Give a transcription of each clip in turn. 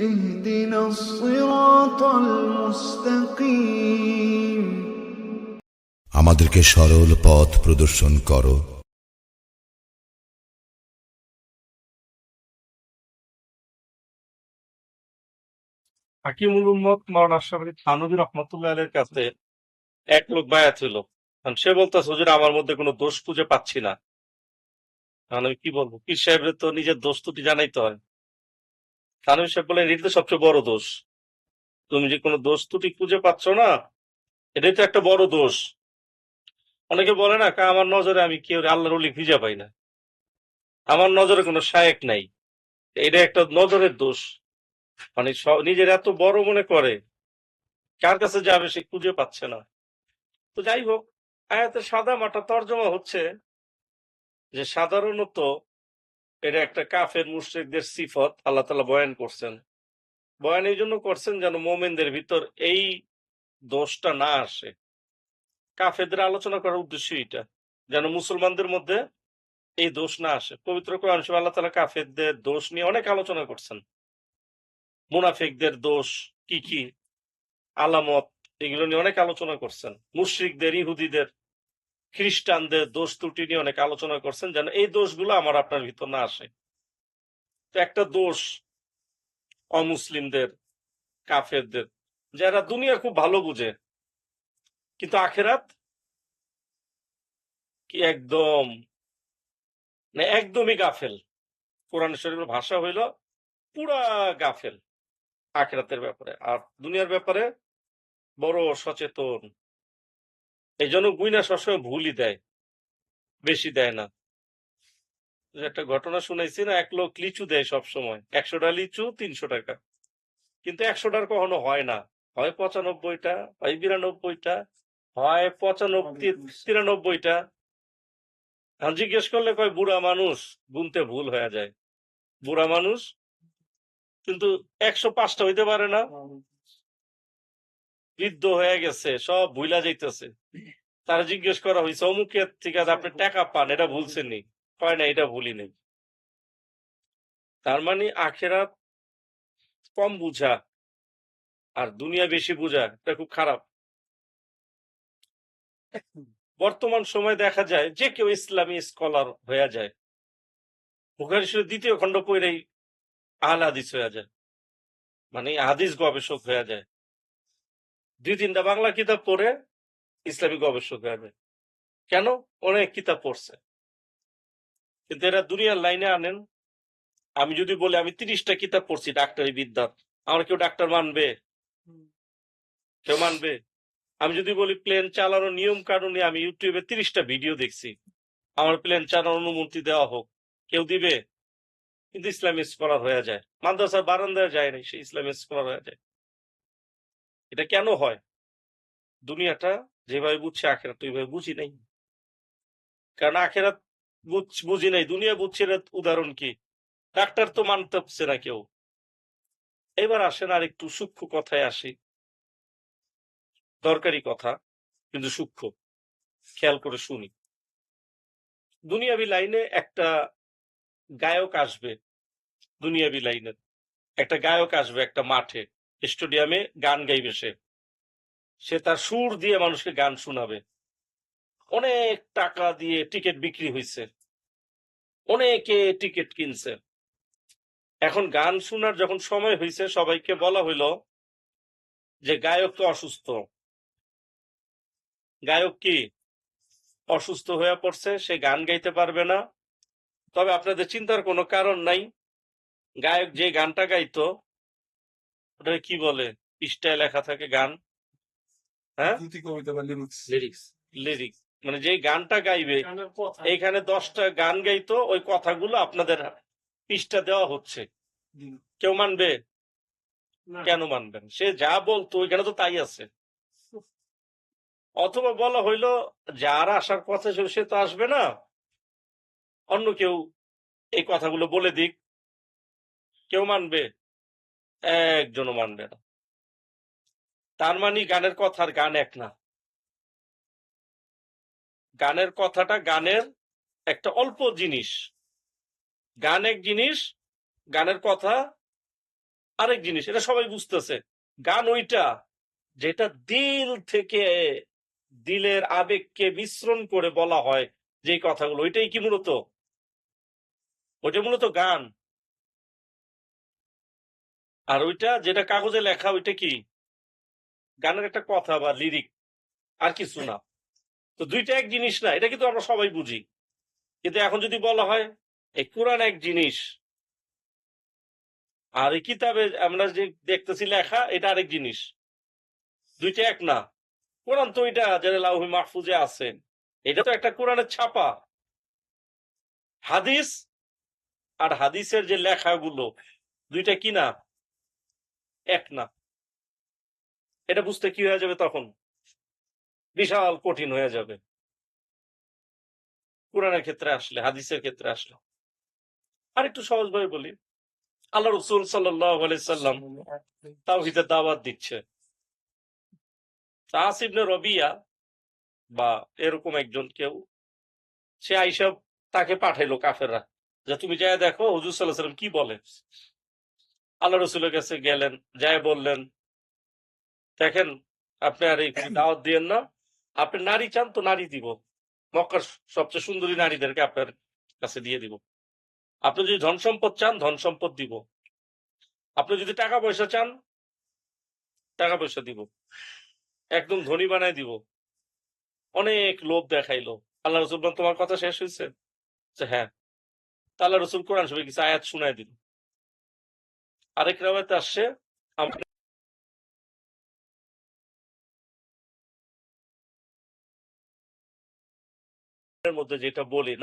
اهدنا الصراط المستقيم আমাদেরকে সরল পথ প্রদর্শন করো হাকিমুল উম্মত মাওলানা আশরাফ আলী থানভী রহমতুল্লাহ আলের কাছে এক লোক বায়াত হইল কারণ সে বলতেছে হুজুর আমার মধ্যে কোনো দোষ খুঁজে পাচ্ছি না কারণ আমি কি বলবো পীর সাহেবের তো নিজের দোষ ত্রুটি জানাইতে হয় থানভী সাহেব বলেন এটি তো সবচেয়ে বড় দোষ। তুমি যে কোনো দোষ ত্রুটি খুঁজে পাচ্ছ না, এটাই তো একটা বড় দোষ। অনেকে বলে না আমার নজরে আমি কেউ, আল্লাহর অলি খুঁজে পাই না। আমার নজরে কোনো শায়েক নাই। এটা একটা নজরের দোষ। মানে নিজের এত বড় মনে করে, কার কাছে যাবে সে খুঁজে পাচ্ছে না। তো যাই হোক, আয়াতের সাদা মাটা তর্জমা হচ্ছে যে সাধারণত এটা একটা কাফের মুশ্রিকদের সিফত, আল্লাহ তালা বয়ান করছেন। বয়ান এই জন্য করছেন যেন মোমেনদের ভিতর এই দোষটা না আসে। কাফেরদের আলোচনা করার উদ্দেশ্য এটা যেন মুসলমানদের মধ্যে এই দোষ না আসে। পবিত্র কোরআন শরীফে আল্লাহ তালা কাফেরদের দোষ নিয়ে অনেক আলোচনা করছেন। মুনাফিকদের দোষ কি কি, আলামত, এগুলো নিয়ে অনেক আলোচনা করছেন। মুশ্রিকদের, ইহুদিদের খ্রিস্টানদের দোষ ত্রুটি নিয়ে অনেক আলোচনা করছেন যেন এই দোষগুলো আমার আপনার ভিতর না আসে। তো একটা দোষ অমুসলিমদের, কাফেরদের, যারা দুনিয়া খুব ভালো বুঝে, কিন্তু আখেরাত কি একদম একদমই গাফেল। কোরআন শরীফের ভাষা হইল পুরা গাফেল আখেরাতের ব্যাপারে। আর দুনিয়ার ব্যাপারে বড় সচেতন এই জন্য গুইনা সবসময় ভুলই দেয়। বেশি দেয় না। একটা ঘটনা শুনেছি না, এক লোক লিচু দেয় সব সময় একশোটা লিচু, তিনশো টাকা। কিন্তু একশোটার কখনো হয় না। হয় পঁচানব্বইটা, হয় বিরানব্বইটা, হয় পঁচানব্বই, তিরানব্বইটা। জিজ্ঞেস করলে কয়, বুড়া মানুষ? গুনতে ভুল হয়ে যায়। বুড়া মানুষ? কিন্তু একশো পাঁচটা হইতে পারে না। বৃদ্ধ হয়ে গেছে সব ভুলা যাইতেছে। তারা জিজ্ঞেস করা হয়েছে অমুকের ঠিক আছে আপনি টাকা পান এটা ভুলছেন নি কয় না এটা ভুলি নেই। তার মানে আখেরাত কম বুঝা আর দুনিয়া বেশি বুঝা এটা খুব খারাপ। বর্তমান সময় দেখা যায় যে কেউ ইসলামী স্কলার হয়ে যায় বুখারি শরীফ দ্বিতীয় খণ্ড পড়েই আহল হাদিস হয়ে যায় মানে হাদিস গবেষক হয়ে যায়। দুই তিনটা বাংলা কিতাব পড়ে ইসলামী গবেষক যায় কেন? অনেক কিতাব পড়ছে। কিন্তু এরা দুনিয়ার লাইনে আনেন। আমি যদি বলি আমি তিরিশটা কিতাব পড়ছি ডাক্তারি বিদ্যার আমার কেউ ডাক্তার মানবে? কেউ মানবে? আমি যদি বলি প্লেন চালানোর নিয়ম কানুনে আমি ইউটিউবে তিরিশটা ভিডিও দেখছি। আমার প্লেন চালানোর অনুমতি দেওয়া হোক। কেউ দিবে? কিন্তু ইসলামী স্কলার হয়ে যায়। মাদ্রাসার বারান্দায় যায় নাই সে ইসলামী স্কলার হয়ে যায়। এটা কেন হয়? দুনিয়াটা যেভাবে বুঝছে আখেরাত ওইভাবে বুঝি নাই। কারণ আখেরাত বুঝি নাই। দুনিয়া বুঝছে এর উদাহরণ কি? ডাক্তার তো মানতে পারছে না কেউ। এবার আসেন আর একটু সূক্ষ্ম কথায় আসি। দরকারি কথা, কিন্তু সূক্ষ্ম। খেয়াল করে শুনি। দুনিয়াবি লাইনে একটা গায়ক আসবে। দুনিয়াবি লাইনের। একটা গায়ক আসবে একটা মাঠে। স্টেডিয়ামে গান গাইবে সে। সে তার সুর দিয়ে মানুষকে গান শোনাবে। অনেক টাকা দিয়ে টিকিট বিক্রি হয়েছে অনেকে টিকিট কিনছে। এখন গান শোনার যখন সময় হয়েছে সবাইকে বলা হইল যে, গায়ক তো অসুস্থ। গায়ক কি? অসুস্থ হয়ে পড়ছে, সে গান গাইতে পারবে না। তবে আপনাদের চিন্তার কোনো কারণ নাই। গায়ক যে গানটা গাইতো ওটা কি বলে? পৃষ্ঠায় লেখা থাকে গান। হ্যাঁ? কবিতা বা লিরিক্স লিরিক্স লিরিক্স মানে যে গানটা গাইবে এইখানে দশটা গান গাইতো ওই কথাগুলো আপনাদের পৃষ্ঠা দেওয়া হচ্ছে। কেউ মানবে? কেন মানবেন? সে যা বলতো ওইখানে তো তাই আছে। অথবা বলা হইল যার আসার কথা ছিল সে তো আসবে না। অন্য কেউ এই কথাগুলো বলে দিক। কেউ মানবে? একজনও মানবে না। তার মানে গানের কথা আর গান এক না। গানের কথাটা গানের একটা অল্প জিনিস। গান এক জিনিস, গানের কথা আরেক জিনিস, এটা সবাই বুঝতেছে। গান ওইটা যেটা দিল থেকে দিলের আবেগকে মিশ্রণ করে বলা হয় যে কথাগুলো, ওইটাই কি মূলত? ওইটা মূলত গান। আর ওইটা যেটা কাগজে লেখা, ওইটা কি? গানের একটা কথা বা লিরিক আর কিছু না। তো দুইটা এক জিনিস না, এটা কিন্তু আমরা সবাই বুঝি। কিন্তু এখন যদি বলা হয়, এই কোরআন এক জিনিস, আর এই কিতাবে আমরা যে দেখতেছি লেখা, এটা আরেক জিনিস। দুইটা এক না। কোরআন তো এটা যেটা লাউহি মাহফুজে আছেন, এটা তো একটা কোরআনের ছাপা। হাদিস, আর হাদিসের যে লেখাগুলো, দুইটা কি না? এক না। এটা বুঝতে কি হয়ে যাবে তখন? বিশাল কঠিন হয়ে যাবে। কোরআনের ক্ষেত্রে আসলে, হাদিসের ক্ষেত্রে আসলে। আর একটু সহজভাবে বলি। আল্লাহ রসুল সাল্লাম তাওহিদের দাওয়াত দিচ্ছে। তাসিবনে রবিয়া বা এরকম একজন কেউ, সে আইসব তাকে পাঠাইলো কাফেররা, যে তুমি যাই দেখো, হুজুর সাল্লাহ সাল্লাম কি বলে? আল্লাহ রসুলের কাছে গেলেন যাই বললেন দেখেন আপনি আর এই দাওয়াত দিয়েন না আপনি নারী চান তো নারী দিব। মক্কার সবচেয়ে সুন্দরী নারীদেরকে আপনার কাছে দিয়ে দিব। আপনি যদি ধন সম্পদ চান ধন সম্পদ দিব। আপনি যদি টাকা পয়সা চান টাকা পয়সা দিব। একদম ধনী বানাই দিব। অনেক লোভ দেখাইলো। আল্লাহ রসুল তোমার কথা শেষ হয়েছে যে হ্যাঁ। তা আল্লাহ রসুল কোরআন শরীফে কিছু আয়াত শুনাই দিল। আরেক রাওয়াতে আসছে। মধ্যে যেটা বলি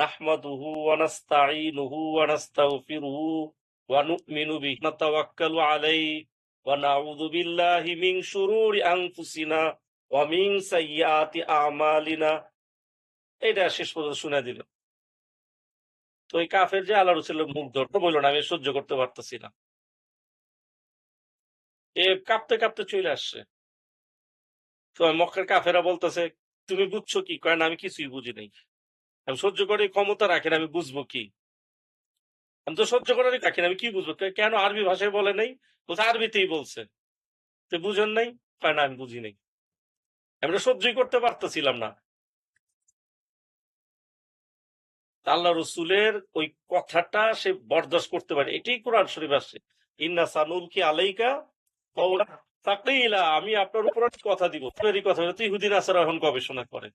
ওয়া আমালিনা। এটা শেষ পর্যন্ত দিল। তো এই কাফের যে আল্লাহ মুখ ধরতে বলল না, আমি সহ্য করতে পারতেছি না। এ কাঁপতে কাঁপতে চলে আসছে। তো মক্কার কাফেরা বলতেছে, তুমি বুঝছ কি? না, আমি কিছুই বুঝি নাই। আমি সহ্য করে ক্ষমতা রাখেন, আমি বুঝব কি? আমি তো সহ্য করে রাখেন, আমি কি বুঝব? কেন আরবি ভাষায় বলে নাই? বলছে, আরবিতেই বলছে। তো বুঝেন নাই? না, আমি বুঝি নাই। আমি তো সহ্যই করতে পারতেছিলাম না। আল্লাহ রসুলের ওই কথাটা সে বরদাস্ত করতে পারে। এটাই কোরআন শরীফ আসছে ইন্না সানুল কি আলাইকা আমি আপনার উপর কথা দিব। এই কথা তো ইহুদিন আসারা এখন গবেষণা করে।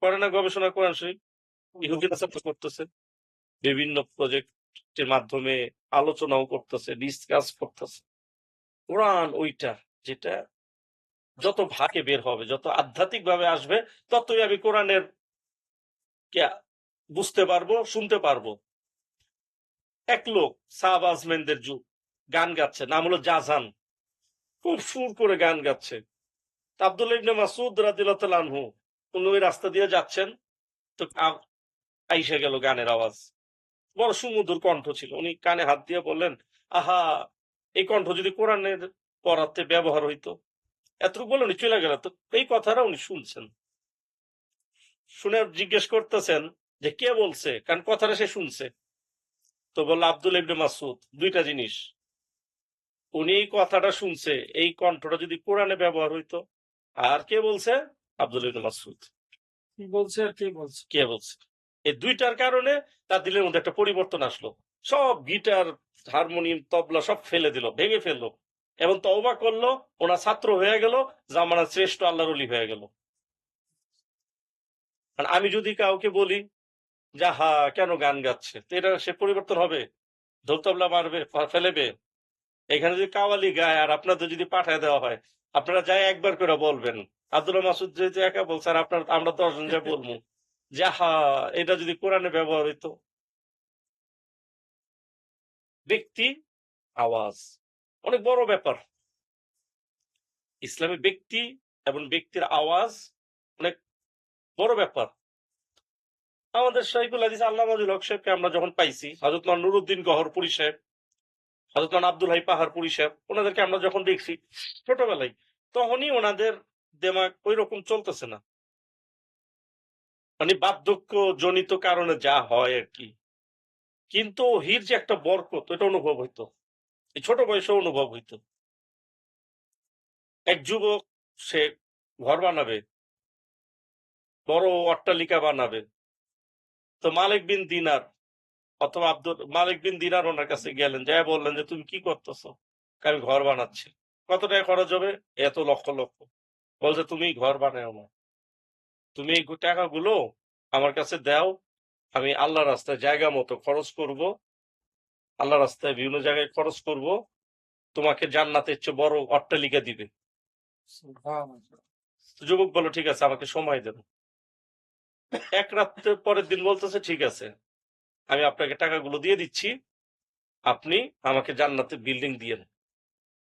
করে না গবেষণা কোরআন শরীফ ইহুদিন আসার তো করতেছে। বিভিন্ন প্রজেক্টের মাধ্যমে আলোচনাও করতেছে ডিসকাস করতেছে। কোরআন ওইটা, যেটা যত ভাগে বের হবে, যত আধ্যাত্মিক ভাবে আসবে, ততই আমি কোরআনের বুঝতে পারব, শুনতে পারব। এক লোক সাহাব আজমেনদের যুগ। গান গাচ্ছে, নাম হলো জাজান। খুব সুর করে গান গাচ্ছে। আব্দুল ইবনে মাসুদ আনহু, উনি ওই রাস্তা দিয়ে যাচ্ছেন, তো আইসা গেল গানের আওয়াজ। বড় সুমধুর কণ্ঠ ছিল। উনি কানে হাত দিয়ে বললেন, আহা, এই কণ্ঠ যদি কোরআনের পড়াতে ব্যবহার হইতো, এতটুকু বলে উনি চলে গেল তো এই কথাটা উনি শুনছেন। শুনে জিজ্ঞেস করতেছেন যে কে বলছে? কারণ কথাটা সে শুনছে। তো বলল আব্দুল ইবনে মাসুদ দুইটা জিনিস। উনি এই কথাটা শুনছে এই কণ্ঠটা যদি কোরআনে ব্যবহার হইতো। আর কে বলছে? আব্দুল মাসুদ কি বলছে আর কে বলছে? কে বলছে? এই দুইটার কারণে তার দিলের মধ্যে একটা পরিবর্তন আসলো। সব গিটার হারমোনিয়াম তবলা সব ফেলে দিল ভেঙে ফেলল। এবং তওবা করল ওনার ছাত্র হয়ে গেল জামানার শ্রেষ্ঠ আল্লাহর অলি হয়ে গেল। আমি যদি কাউকে বলি যে হা কেন গান গাচ্ছে? তো এটা সে পরিবর্তন হবে। ঢোল তবলা মারবে ফেলেবে। এখানে যদি কাওয়ালি গায় আর আপনাদের যদি পাঠায় দেওয়া হয়, আপনারা যাই একবার করে বলবেন। আব্দুল্লাহ মাসুদ যেহেতু একা বলছে আর আপনার, আমরা দশজন যা বলব। যে হা এটা যদি কোরআনে ব্যবহার ব্যক্তি, আওয়াজ, অনেক বড় ব্যাপার। ইসলামী ব্যক্তি এবং ব্যক্তির আওয়াজ অনেক বড় ব্যাপার। আমাদের শাইকুল হাদিস আল্লাহ হক সাহেবকে আমরা যখন পাইছি হজরত নুরুদ্দিন গহরপুরি সাহেব হজরত আব্দুল হাই পাহাড়পুরি সাহেব, ওনাদেরকে আমরা যখন দেখছি ছোটবেলায়, তখনই ওনাদের দেমাগ ওই রকম চলতেছে না। মানে বার্ধক্য জনিত কারণে যা হয় আর কি। কিন্তু হির যে একটা বরকত এটা অনুভব হইতো। এই ছোট বয়সে অনুভব হইতো। এক যুবক, সে ঘর বানাবে, বড় অট্টালিকা বানাবে। তো মালিক বিন দিনার অথবা আব্দুল মালিক বিন দিনার ওনার কাছে গেলেন যাই বললেন যে তুমি কি করতেছো? আমি ঘর বানাচ্ছি। কত টাকা খরচ হবে? এত লক্ষ লক্ষ। বলছে তুমি ঘর বানাও না। তুমি এই টাকাগুলো আমার কাছে দাও আমি আল্লাহ রাস্তায় জায়গা মতো খরচ করব আল্লাহ রাস্তায় বিভিন্ন জায়গায় খরচ করব তোমাকে জান্নাতের চেয়ে বড় অট্টালিকা দিবে। যুবক বলল ঠিক আছে আমাকে সময় দেন। এক রাত্রের পরের দিন বলতেছে ঠিক আছে। আমি আপনাকে টাকাগুলো দিয়ে দিচ্ছি। আপনি আমাকে জান্নাতে বিল্ডিং দিয়েন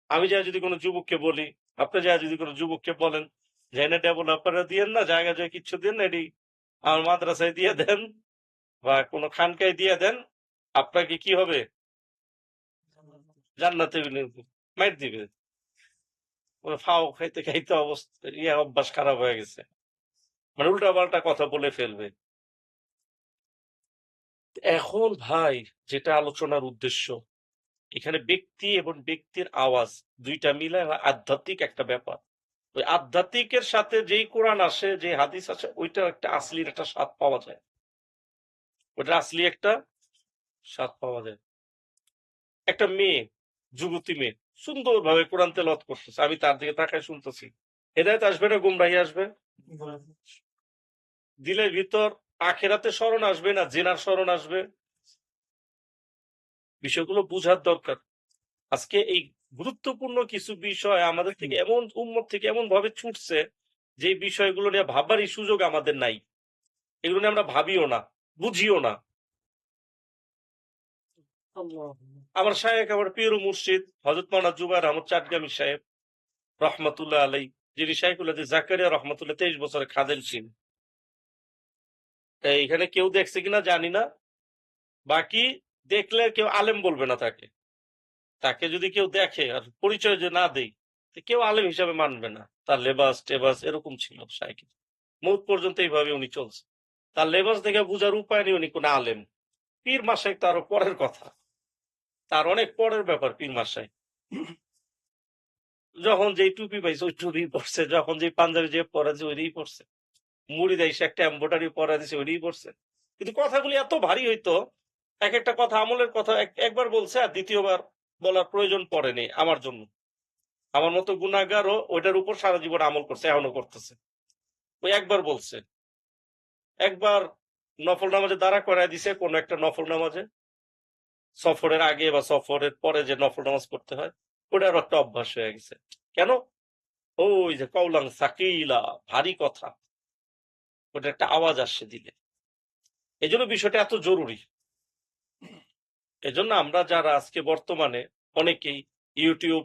আমি যা যদি কোনো যুবককে বলি, আপনি যা যদি কোনো যুবককে বলেন যে এনে ডেভেলপারে দিয়েন না, জায়গা জয় কিচ্ছু দেন না, এটি আমার মাদ্রাসায় দিয়ে দেন বা কোনো খানকায় দিয়ে দেন, আপনাকে কি হবে? জান্নাতে মাইট দিবে। ফাও খাইতে খাইতে অবস্থা ইয়ে অভ্যাস খারাপ হয়ে গেছে। মানে উল্টা পাল্টা কথা বলে ফেলবে। এখন ভাই যেটা আলোচনার উদ্দেশ্য এখানে ব্যক্তি এবং ব্যক্তির আওয়াজ দুইটা মিলে আধ্যাত্মিক একটা ব্যাপার। ওই আধ্যাত্মিকের সাথে যেই কোরআন আসে যে হাদিস আসে ওইটা একটা আসলির একটা স্বাদ পাওয়া যায়। ওটা আসলি একটা স্বাদ পাওয়া যায়। একটা মেয়ে যুবতী মেয়ে সুন্দরভাবে কোরআন তেলত করতেছে। আমি তার দিকে তাকায় শুনতেছি। হেদায়ত আসবে না গুমরাহি আসবে? দিলের ভিতর আখেরাতে স্মরণ আসবে না জেনার স্মরণ আসবে? বিষয়গুলো বুঝার দরকার। আজকে এই গুরুত্বপূর্ণ কিছু বিষয় আমাদের থেকে এমন উন্মত থেকে এমন ভাবে ছুটছে যে বিষয়গুলো নিয়ে ভাবারই সুযোগ আমাদের নাই। এগুলো নিয়ে আমরা ভাবিও না বুঝিও না। আমার শায়েক আমার প্রিয় মুর্শিদ হজরত মানা জুবাইর আহমদ চাটগামী সাহেব রহমতুল্লাহ আলাই যিনি শাইকুল আদি জাকারিয়া রহমতুল্লাহ তেইশ বছরের খাদেন ছিলেন এখানে কেউ দেখছে কিনা জানি না। বাকি দেখলে কেউ আলেম বলবে না তাকে। তাকে যদি কেউ দেখে আর পরিচয় যে না দেই কেউ আলেম হিসাবে মানবে না। তার লেবাস, টেবাস এরকম ছিল সাইকেল মুখ পর্যন্ত এইভাবে উনি চলছে। তার লেবাস দেখে বুঝার উপায় নেই উনি কোন আলেম। পীর মাসাই তারও পরের কথা। তার অনেক পরের ব্যাপার পীর মাসাই। যখন যেই টুপি পাইছে, ওই টুপি পড়ছে যখন যে পাঞ্জাবি যে পরা দিছে ওইটাই পড়ছে মুড়ি দেয়, সে একটা এম্বোটারি পরা দিছে, ওইটাই পড়ছে কিন্তু কথাগুলি এত ভারী হইতো, এক একটা কথা আমলের কথা একবার বলছে আর দ্বিতীয়বার বলার প্রয়োজন পড়েনি আমার জন্য। আমার মতো গুণাগারও ওইটার উপর সারা জীবন আমল করছে, এখনও করতেছে। ওই একবার বলছে। একবার নফল নামাজে দাঁড়া করায় দিছে কোন একটা নফল নামাজে। সফরের আগে বা সফরের পরে যে নফল নামাজ পড়তে হয় ওটার একটা অভ্যাস হয়ে গেছে। কেন? ওই যে কৌলাং সাকিলা, ভারী কথা। ওটা একটা আওয়াজ আসছে দিলে। এই জন্য বিষয়টা এত জরুরি। এজন্য আমরা যারা আজকে বর্তমানে অনেকেই ইউটিউব,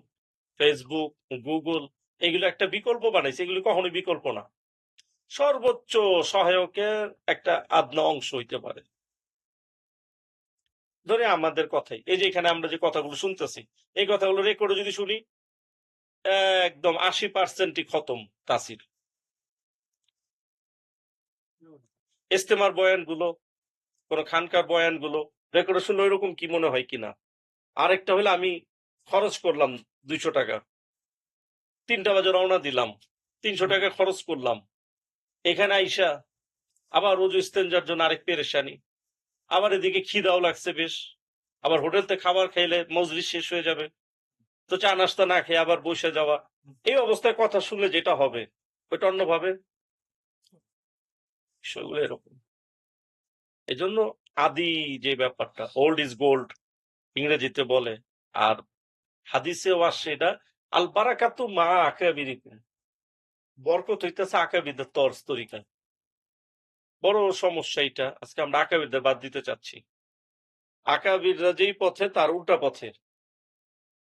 ফেসবুক, গুগল এগুলো একটা বিকল্প বানাইছে, এগুলো কখনোই বিকল্প না। সর্বোচ্চ সহায়কের একটা আদনা অংশ হইতে পারে। ধরে আমাদের কথাই, এই যে এখানে আমরা যে কথাগুলো শুনতেছি, এই কথাগুলো রেকর্ডে যদি শুনি, একদম আশি পার্সেন্টই খতম তাসির। ইস্তেমার বয়ানগুলো, কোন খানকার বয়ানগুলো রেকর্ডে শুনলে ওইরকম কি মনে হয় কিনা? আরেকটা হলে আমি খরচ করলাম দুইশো টাকা। তিনটা বাজে রওনা দিলাম, তিনশো টাকা খরচ করলাম। এখানে আইসা আবার রোজ ইস্তেঞ্জার জন্য আরেক পেরেশানি। আবার এদিকে খিদাও লাগছে বেশ। আবার হোটেলতে খাবার খাইলে মজলিস শেষ হয়ে যাবে। তো চা নাস্তা না খেয়ে আবার বসে যাওয়া। এই অবস্থায় কথা শুনলে যেটা হবে, ওইটা অন্যভাবে বিষয়গুলো এরকম। এই জন্য আদি যে ব্যাপারটা ওল্ড ইজ গোল্ড ইংরেজিতে বলে, আর হাদিসেও আসছে এটা, আল বারাকাতু মা আকাবিরিকুম বরকত হইতেছে আকাবিদের তর্স তরিকা। বড় সমস্যা এটা আজকে আমরা আকাবিরদের বাদ দিতে চাচ্ছি। আকাবিররা যেই পথে, তার উল্টা পথে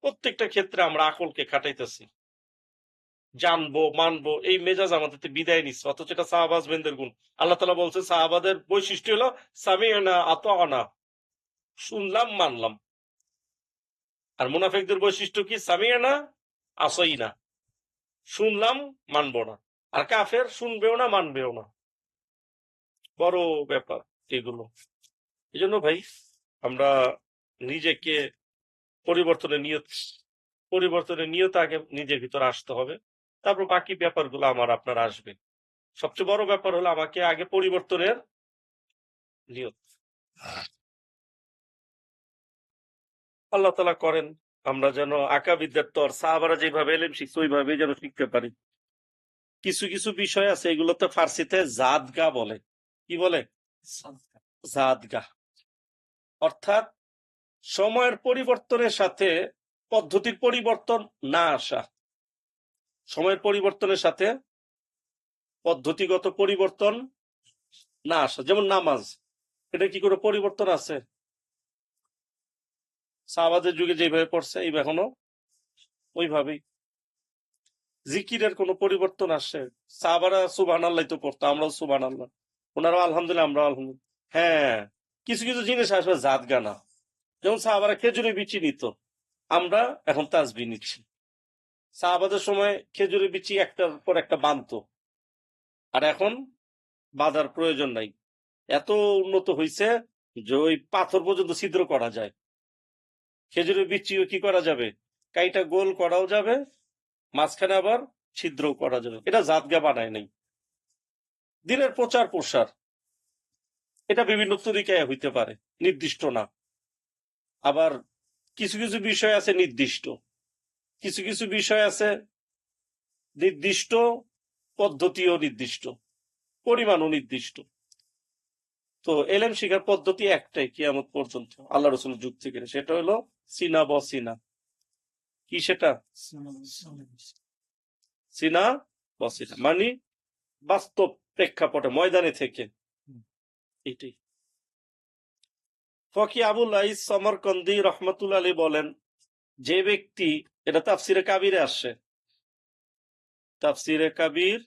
প্রত্যেকটা ক্ষেত্রে আমরা আকলকে খাটাইতেছি। জানব, মানবো, এই মেজাজ আমাদের বিদায় নিচ্ছে অথচ এটা সাহাবাজ বেন্দের গুণ। আল্লাহ তালা বলছে, সাহাবাদের বৈশিষ্ট্য হলো সামিয়ানা আত আনা শুনলাম, মানলাম। আর মুনাফিকদের বৈশিষ্ট্য কি? সামিয়ানা আসই না শুনলাম, মানবো না। আর কাফের, শুনবেও না, মানবেও না। বড় ব্যাপার এগুলো। এই জন্য ভাই, আমরা নিজেকে পরিবর্তনের নিয়ত পরিবর্তনের নিয়ত আগে নিজের ভিতরে আসতে হবে। তারপর বাকি ব্যাপারগুলো আমার আপনার আসবে। সবচেয়ে বড় ব্যাপার হলো আমাকে আগে পরিবর্তনের নিয়ত আল্লাহ তালা করেন, আমরা যেন আঁকা বিদ্যার তর, সাহাবারা যেভাবে এলেম শিখছে ওইভাবে যেন শিখতে পারি। কিছু কিছু বিষয় আছে এগুলোতে ফার্সিতে জাদগা বলে। কি বলে? জাদগা। অর্থাৎ সময়ের পরিবর্তনের সাথে পদ্ধতির পরিবর্তন না আসা। সময়ের পরিবর্তনের সাথে পদ্ধতিগত পরিবর্তন না আসা, যেমন নামাজ, এটা কি করে পরিবর্তন আছে? সাহাবাদের যুগে যেভাবে পড়ছে এই এখনও ওইভাবেই। জিকিরের কোনো পরিবর্তন আসে? সাহাবারা সুবান আল্লাহ তো পড়তো, আমরাও সুবান আল্লাহ ওনারাও আলহামদুলিল্লাহ, আমরাও আলহামদুলিল্লাহ। হ্যাঁ কিছু কিছু জিনিস আসবে জাত গানা যেমন সাহাবারা খেজুরে বিচি নিত, আমরা এখন তাজবি নিচ্ছি। সাহাবাদের সময় খেজুরে বিচি একটার পর একটা বানতো। আর এখন বাঁধার প্রয়োজন নাই। এত উন্নত হয়েছে যে ওই পাথর পর্যন্ত ছিদ্র করা যায়। খেজুরের বিচিও কি করা যাবে? কাইটা গোল করাও যাবে, মাঝখানে আবার ছিদ্রও করা যাবে। এটা জাতগা বানায় নাই। দিনের প্রচার প্রসার। এটা বিভিন্ন তরিকায় হইতে পারে, নির্দিষ্ট না। আবার কিছু কিছু বিষয় আছে নির্দিষ্ট। কিছু কিছু বিষয় আছে, নির্দিষ্ট পদ্ধতিও নির্দিষ্ট, পরিমাণও নির্দিষ্ট। তো এলেম শিখার পদ্ধতি একটাই কিয়ামত পর্যন্ত, আল্লাহ রসুলের যুগ থেকে। সেটা হলো সিনা বসিনা কি সেটা? সিনা বসিনা মানে বাস্তব প্রেক্ষাপটে, ময়দানে থেকে। এটাই। ফকি আবুল আইস সমরকন্দি রহমতুল আলী বলেন, যে ব্যক্তি এটা তাফসিরে কাবিরে আসছে। তাফসিরে কাবির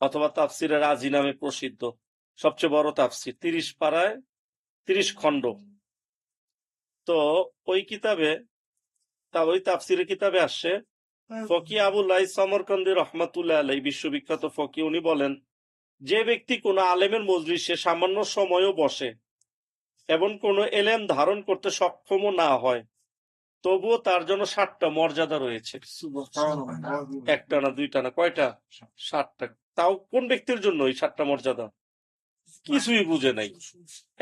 অথবা তাফসিরে রাজি নামে প্রসিদ্ধ। সবচেয়ে বড় তাফসির তিরিশ পাড়ায় তিরিশ খণ্ড। তো ওই কিতাবে তা ওই তাফসিরের কিতাবে আসছে ফকি আবুল্লাহ সমরকন্দি রহমতুল্লাহ আলাই বিশ্ববিখ্যাত ফকি উনি বলেন যে ব্যক্তি কোনো আলেমের মজলিসে সামান্য সময়ও বসে এবং কোনো এলেম ধারণ করতে সক্ষমও না হয় তবুও তার জন্য ষাটটা মর্যাদা রয়েছে। একটা না দুইটা না কয়টা? ষাটটা তাও কোন ব্যক্তির জন্য এই ষাটটা মর্যাদা? কিছুই বুঝে নাই।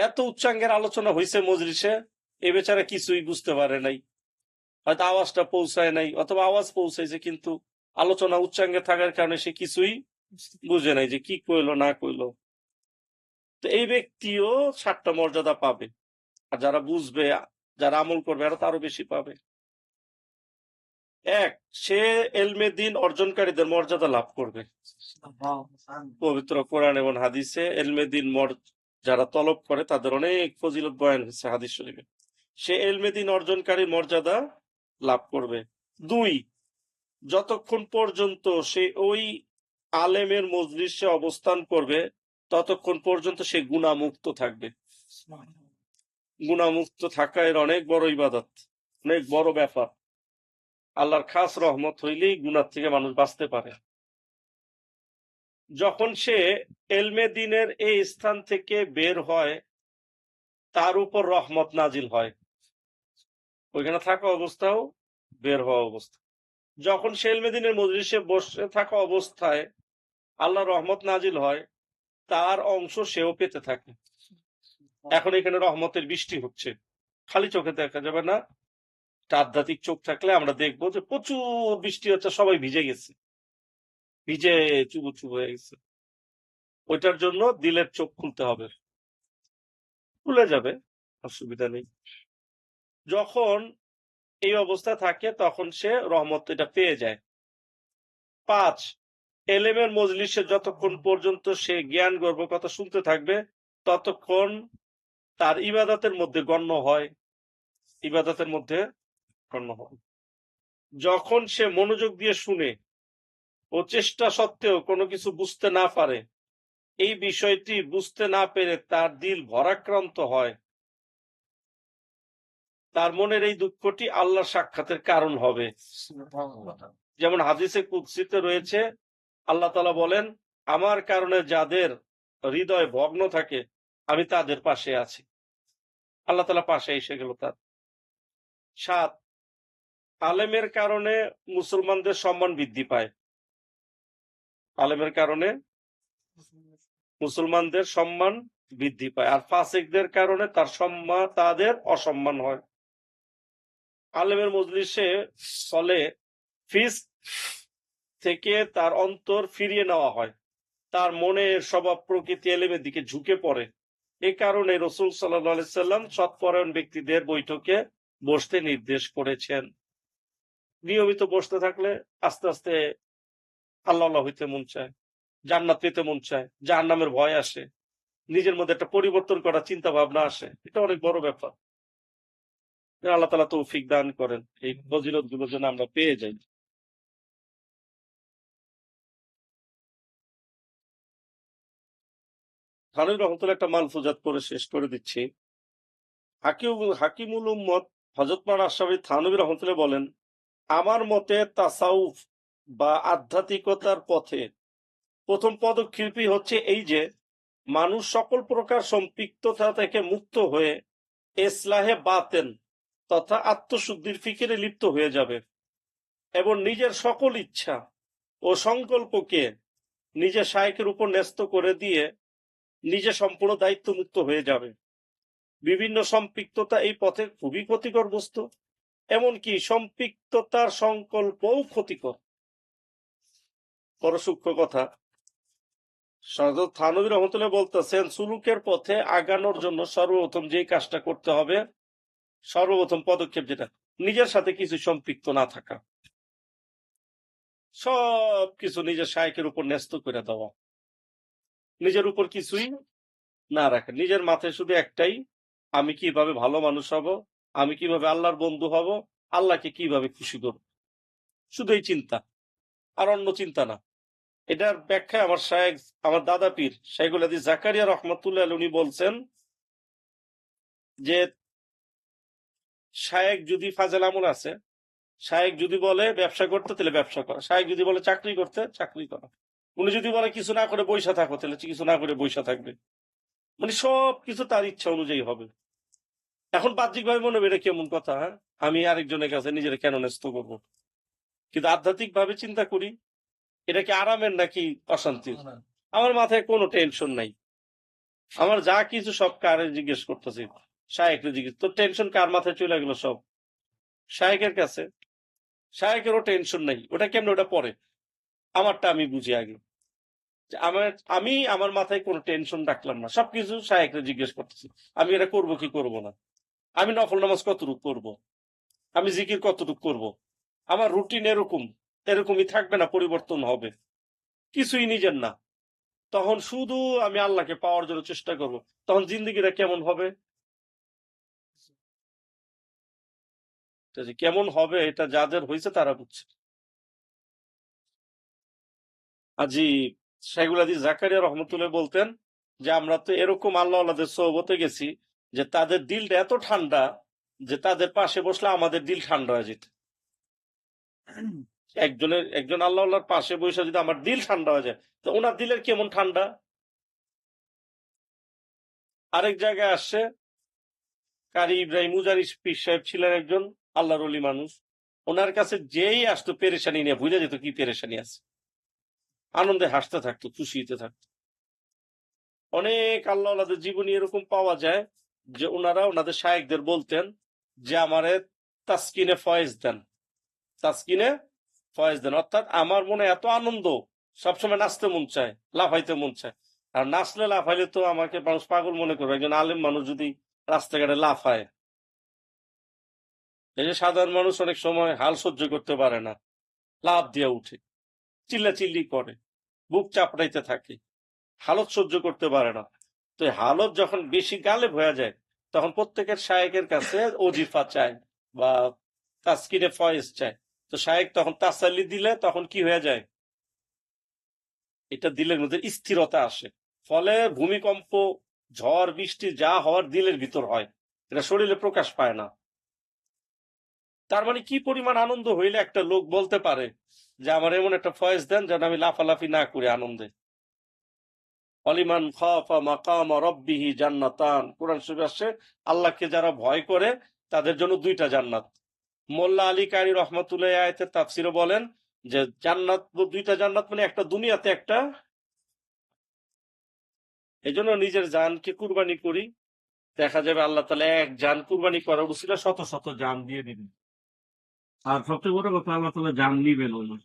এত উচ্চাঙ্গের আলোচনা হয়েছে মজলিসে, এ বেচারা কিছুই বুঝতে পারে নাই। হয়তো আওয়াজটা পৌঁছায় নাই, অথবা আওয়াজ পৌঁছাইছে, কিন্তু আলোচনা উচ্চাঙ্গে থাকার কারণে সে কিছুই বুঝে নাই যে কি কইলো, না কইলো। তো এই ব্যক্তিও ষাটটা মর্যাদা পাবে। আর যারা বুঝবে যারা আমল করবে আরও তারও বেশি পাবে। এক, সে এলমে দিন অর্জনকারীদের মর্যাদা লাভ করবে। পবিত্র কোরআন এবং হাদিসে এলমে দিন যারা তলব করে, তাদের অনেক ফজিলত বয়ান হয়েছে হাদিস শরীফে। সে এলমে দিন অর্জনকারী মর্যাদা লাভ করবে। দুই, যতক্ষণ পর্যন্ত সে ওই আলেমের মজলিসে অবস্থান করবে, ততক্ষণ পর্যন্ত সে গুণামুক্ত থাকবে। গুণামুক্ত থাকা এর অনেক বড় ইবাদত, অনেক বড় ব্যাপার। আল্লাহর খাস রহমত হইলেই গুনার থেকে মানুষ বাঁচতে পারে। যখন সে এলমে দিনের এই স্থান থেকে বের হয়, তার উপর রহমত নাজিল হয়। ওইখানে থাকা অবস্থাও বের হওয়া অবস্থা। যখন সে এলমে দিনের মজলিসে বসে থাকা অবস্থায় আল্লাহ রহমত নাজিল হয়, তার অংশ সেও পেতে থাকে। এখন এখানে রহমতের বৃষ্টি হচ্ছে। খালি চোখে দেখা যাবে না। আধ্যাত্মিক চোখ থাকলে আমরা দেখব যে প্রচুর বৃষ্টি হচ্ছে, সবাই ভিজে গেছে। ভিজে চুবু চুবু হয়ে গেছে। ওইটার জন্য দিলের চোখ খুলতে হবে। খুলে যাবে, অসুবিধা নেই। যখন এই অবস্থা থাকে, তখন সে রহমত এটা পেয়ে যায়। পাঁচ, এলেমের মজলিসে যতক্ষণ পর্যন্ত সে জ্ঞান গর্ব কথা শুনতে থাকবে, ততক্ষণ তার ইবাদতের মধ্যে গণ্য হয়। ইবাদতের মধ্যে গণ্য হয়। যখন সে মনোযোগ দিয়ে শুনে ও চেষ্টা সত্ত্বেও কোনো কিছু বুঝতে না পারে এই বিষয়টি বুঝতে না পেরে তার দিল ভরাক্রান্ত হয়। তার মনের এই দুঃখটি আল্লাহ সাক্ষাতের কারণ হবে। যেমন হাদিসে কুৎসিতে রয়েছে আল্লাহ তালা বলেন আমার কারণে যাদের হৃদয় ভগ্ন থাকে আমি তাদের পাশে আছি। আল্লাহ তালা পাশে এসে গেল তার। সাত, আলেমের কারণে মুসলমানদের সম্মান বৃদ্ধি পায়। আলেমের কারণে মুসলমানদের সম্মান বৃদ্ধি পায় আর ফাসিকদের কারণে তার সম্মান তাদের অসম্মান হয়। আলেমের মজলিসে ফলে ফিস থেকে তার অন্তর ফিরিয়ে নেওয়া হয়। তার মনের স্বভাব প্রকৃতি এলেমের দিকে ঝুঁকে পড়ে। এই কারণে রসুল সাল্লাম সৎপরায়ণ ব্যক্তিদের বৈঠকে বসতে নির্দেশ করেছেন। নিয়মিত বসতে থাকলে আস্তে আস্তে আল্লাহ আল্লাহ হইতে মন চায়, জান্নাত পেতে মন চায় যার নামের ভয় আসে, নিজের মধ্যে একটা পরিবর্তন করার চিন্তা ভাবনা আসে। এটা অনেক বড় ব্যাপার। আল্লাহ তালা তৌফিক দান করেন। এই ফজিলতগুলো যেন আমরা পেয়ে যাই। থানুর রহমতুল্লাহ একটা মালফুজাত করে শেষ করে দিচ্ছি। হাকিম, হাকিমুল উম্মত হজরত মান আশরাফি থানবী রহমতুল্লাহ বলেন, আমার মতে তাসাউফ বা আধ্যাত্মিকতার পথে প্রথম পদক্ষেপই হচ্ছে এই যে, মানুষ সকল প্রকার সম্পৃক্ততা থেকে মুক্ত হয়ে এসলাহে বাতেন তথা আত্মশুদ্ধির ফিকিরে লিপ্ত হয়ে যাবে এবং নিজের সকল ইচ্ছা ও সংকল্পকে নিজের শায়কের উপর ন্যস্ত করে দিয়ে নিজে সম্পূর্ণ দায়িত্ব মুক্ত হয়ে যাবে। বিভিন্ন সম্পৃক্ততা এই পথে খুবই ক্ষতিকর বস্তু, এমনকি সম্পৃক্ততার সংকল্পও ক্ষতিকর। বড় সূক্ষ্ম কথা সরদত থানবী রহমতুল্লাহ বলতেছেন, সুলুকের পথে আগানোর জন্য সর্বপ্রথম যে কাজটা করতে হবে, সর্বপ্রথম পদক্ষেপ যেটা, নিজের সাথে কিছু সম্পৃক্ত না থাকা। সব কিছু নিজের শায়কের উপর ন্যস্ত করে দেওয়া। নিজের উপর কিছুই না রাখা নিজের মাথায় শুধু একটাই, আমি কীভাবে ভালো মানুষ হব? আমি কীভাবে আল্লাহর বন্ধু হব? আল্লাহকে কীভাবে খুশি করব? শুধু এই চিন্তা, আর অন্য চিন্তা না। এটার ব্যাখ্যা আমার শায়েক আমার দাদা পীর শাইগুল আদি জাকারিয়া রহমতুল্লাহ উনি বলছেন যে শায়েক যদি ফাজেল আমল আছে শায়েক যদি বলে ব্যবসা করতে, তাহলে ব্যবসা করা। শায়েক যদি বলে চাকরি করতে, চাকরি করা। উনি যদি বলে কিছু না করে বৈশা থাকো তাহলে কিছু না করে বৈশা থাকবে। মানে সব কিছু তার ইচ্ছা অনুযায়ী হবে। এখন বাহ্যিক ভাবে মনে হবে এটা কেমন কথা হ্যাঁ? আমি আরেকজনের কাছে নিজের কেন ন্যস্ত করব? কিন্তু আধ্যাত্মিক ভাবে চিন্তা করি এটা কি আরামের নাকি অশান্তির? আমার মাথায় কোনো টেনশন নাই। আমার যা কিছু সব কারে জিজ্ঞেস করতেছি শায়েকরে জিজ্ঞেস তোর টেনশন কার মাথায় চলে গেল সব? শায়েকের কাছে? শায়েকেরও টেনশন নাই ওটা কেমন ওটা পরে। আমারটা আমি বুঝি আগে। আমার, আমি আমার মাথায় কোনো টেনশন রাখলাম না। সবকিছু শায়েকরে জিজ্ঞেস করতেছি, আমি এটা করব কি করব না? আমি নফল নামাজ কতটুকু করব? আমি জিকির কতটুকু করব? আমার রুটিন এরকম, এরকমই থাকবে না, পরিবর্তন হবে। কিছুই নিজের না। তখন শুধু আমি আল্লাহকে পাওয়ার জন্য চেষ্টা করব। তখন জিন্দগিটা কেমন হবে? কেমন হবে, এটা যাদের হয়েছে তারা বুঝছে। আজি শাইগুল আদি জাকারিয়া রহমতুল্লাহ বলতেন যে, আমরা তো এরকম আল্লাহ আল্লাহদের সোহবতে গেছি যে, তাদের দিলটা এত ঠান্ডা যে, তাদের পাশে বসলে আমাদের দিল ঠান্ডা হয়ে যেত। একজনের, একজন আল্লাহ আল্লাহর পাশে বসে যদি আমার দিল ঠান্ডা হয়ে যায়, তো ওনার দিলের কেমন ঠান্ডা? আরেক জায়গায় আসছে, কারি ইব্রাহিম উজারি পীর সাহেব ছিলেন একজন আল্লাহর মানুষ। ওনার কাছে যেই আসতো পেরেশানি নিয়ে বুঝে যেত কি পেরেশানি আছে। আনন্দে হাসতে থাকতো, খুশিতে থাকতো। অনেক আল্লাহ জীবনী এরকম পাওয়া যায় যে ওনারা ওনাদের শায়েকদের বলতেন যে আমারে তাস্কিনে ফয়েজ দেন। তাস্কিনে ফয়েজ দেন। অর্থাৎ আমার মনে এত আনন্দ, সবসময় নাচতে মন চায়, লাফাইতে মন চায়। আর নাচলে লাফাইলে তো আমাকে মানুষ পাগল মনে করবে। একজন আলেম মানুষ যদি রাস্তাঘাটে লাফায়, এই যে সাধারণ মানুষ অনেক সময় হাল সহ্য করতে পারে না লাভ দিয়ে উঠে। চিল্লা চিল্লি করে, বুক চাপড়াইতে থাকে, হালত সহ্য করতে পারে না। তো হালত যখন বেশি গালেব হয়ে যায়, তখন প্রত্যেকের শায়েকের কাছে ওজিফা চায় বা তাস্কিনে ফয়েজ চায়। তো শায়েক তখন তাসাল্লি দিলে তখন কি হয়ে যায়? এটা দিলের মধ্যে স্থিরতা আসে। ফলে ভূমিকম্প, ঝড়, বৃষ্টি যা হওয়ার দিলের ভিতর হয়। এটা শরীরে প্রকাশ পায় না। তার মানে কি পরিমাণ আনন্দ হইলে একটা লোক বলতে পারে যে আমার এমন একটা ফয়েজ দেন যেন আমি লাফালাফি না করি আনন্দে? অলিমান খাফা মাকাম রব্বিহি জান্নাতান। কোরআন শরীফ আসছে, আল্লাহকে যারা ভয় করে তাদের জন্য দুইটা জান্নাত। মোল্লা আলী কারি রহমতুল্লাহ আয়তের তাফসিরে বলেন যে জান্নাত, দুইটা জান্নাত মানে একটা দুনিয়াতে একটা। এই জন্য নিজের জানকে কুরবানি করি, দেখা যাবে আল্লাহ তালা এক জান কুরবানি করার উচিলা শত শত জান দিয়ে দিবেন। আর সবচেয়ে বড় কথা আল্লাহ তালা জান নিবেন না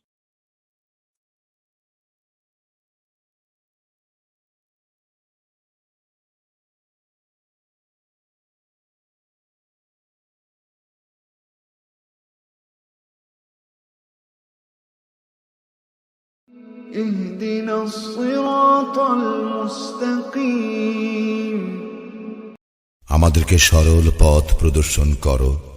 আমাদেরকে সরল পথ প্রদর্শন করো।